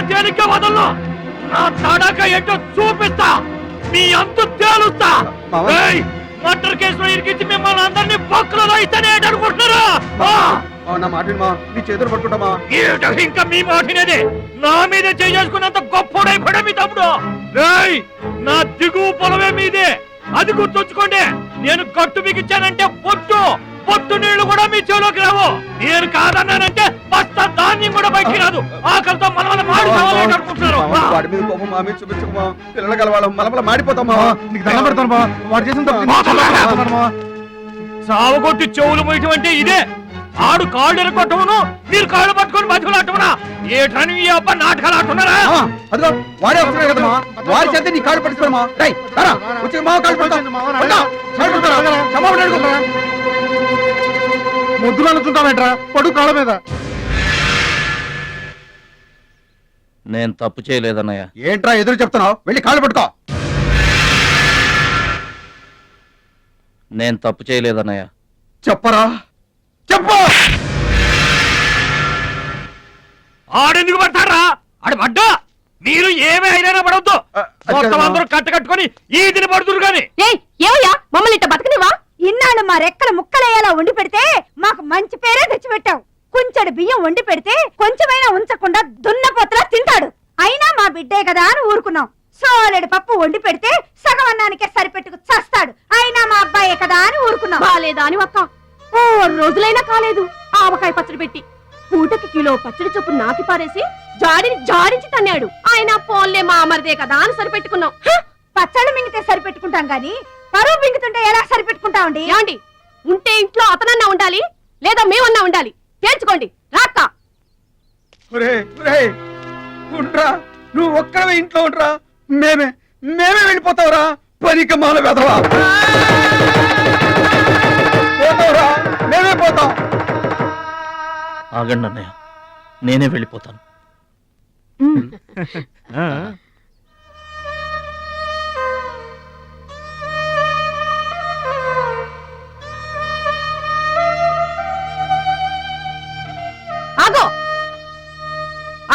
తేలిగ్గా వదలను. నా తడక ఏంటో చూపిస్తా. మీ అంతు తేలుస్తా. కేసులో ఇరికించి మిమ్మల్ని అందరినీ పక్కలో ఇస్తేనే అనుకుంటున్నారా? ఆ! మావ, నా చేతులు ఇంకా మీ మాటినది మీద చేసుకున్నంత గొప్పడైపోయా మీ తమ్ముడు. రేయ్ నా దిగువ పొలమే మీదే. అది గుర్తుంచుకోండి నేను కట్టు బిగించానంటే పొట్టు. కూడా మీ చెవులోకి రావు నేను కాదన్నానంటే బస్తా ధాన్యం కూడా బయటికి రాదు ఆకలితో వల్ల మాడి చావాలని అనుకుంటున్నారు మావ, వాడి మీద కోపం మా మీద చూపించకు మావ. పిల్లలు కలవాళ్ళం మలమల మాడిపోతాం మావ. నీకు దండం పెడతాను బా వాడు చేసిన చెవులు మొయ్యటం అంటే ఇదే ఆడు కాళ్ళు ఎరగొట్టమును మీరు కాళ్ళు పట్టుకొని బతుకులాటమునా ఏటని ఈ అబ్బా నాటకాలు ఆడుతున్నారా అదిగో వాడే వస్తున్నాడు కదా మావ. వాడి చేత నీ కాళ్ళు. రేయ్, రారా. వచ్చి మావ కాళ్ళు పడతాం. క్షమాపణ అడుగు. ముద్దులు అనుకుంటావేంట్రా? పడు కాళ్ళ మీద. నేను తప్పు చేయలేదన్నయ్య. ఏంట్రా ఎదురు చెప్తున్నావు? వెళ్ళి కాళ్ళు పట్టుకో. నేను తప్పు చేయలేదన్నయ్య. చెప్పరా? చెప్పు! ఆడెందుకు పడతారా ఆడు పడ్డా మీరు ఏమీ అయినా పడవద్దు. మొత్తం. అందరూ కట్ట కట్టుకొని ఈ దిన పడుతురు గాని ఏయ్ ఏవయ్యా మమ్మల్ని ఇట్ట బతకనివా ఇన్నాళ్ళు మా రెక్కల ముక్కలయ్యేలా వండి పెడితే మాకు మంచి పేరే తెచ్చిపెట్టావు. కొంచెడు బియ్యం వండి పెడితే కొంచెమైనా ఉంచకుండా దున్నపోతలా తింటాడు. అయినా మా బిడ్డే కదా అని ఊరుకున్నాం. సోలెడు పప్పు వండి పెడితే సగం అన్నానికే సరిపెట్టుకు చస్తాడు. అయినా మా అబ్బాయే కదా అని ఊరుకున్నాం. బాలేదా అని ఒక్క ఓ రోజులైనా కాలేదు. ఆవకాయ పచ్చడి పెట్టి పూటకి కిలో పచ్చడి చొప్పు నాకి పారేసి జాడిని జాడించి తన్నాడు. ఆయన పోన్లే మా అమరదే కదా అని సరిపెట్టుకున్నాం. పచ్చళ్ళు మింగితే సరిపెట్టుకుంటాం గాని పరువు మింగుతుంటే ఎలా సరిపెట్టుకుంటామండి ఏమండి? ఉంటే ఇంట్లో అతనన్నా ఉండాలి లేదా మేమన్నా ఉండాలి? తేల్చుకోండి. రాక్క. ఉండ్రా. నువ్వు ఒక్కడవే ఇంట్లో ఉండ్రా. మేమే మేమే వెళ్ళిపోతావురా. పనికి మాల వెదవా పోతావురా. మేమే పోతాం. ఆగండి అన్నయ్య. నేనే వెళ్ళిపోతాను.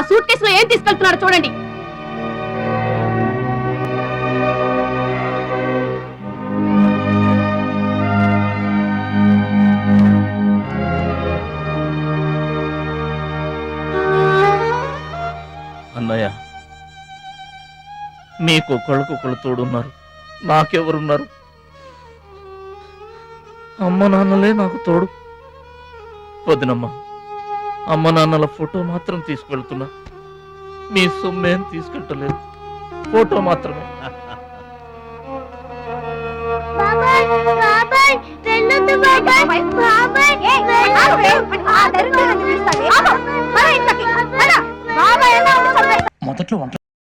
సూట్ కేసులో ఏం తీసుకెళ్తున్నారో చూడండి. అన్నయ్య మీకు ఒకళ్ళకొకళ్ళు తోడున్నారు. నాకెవరున్నారు అమ్మ నాన్నలే నాకు తోడు. వదినమ్మా. అమ్మ నాన్నల ఫోటో మాత్రం తీసుకెళ్తున్నా మీ సొమ్మేం తీసుకెళ్ళలేదు ఫోటో మాత్రమే మొదట్లో వంట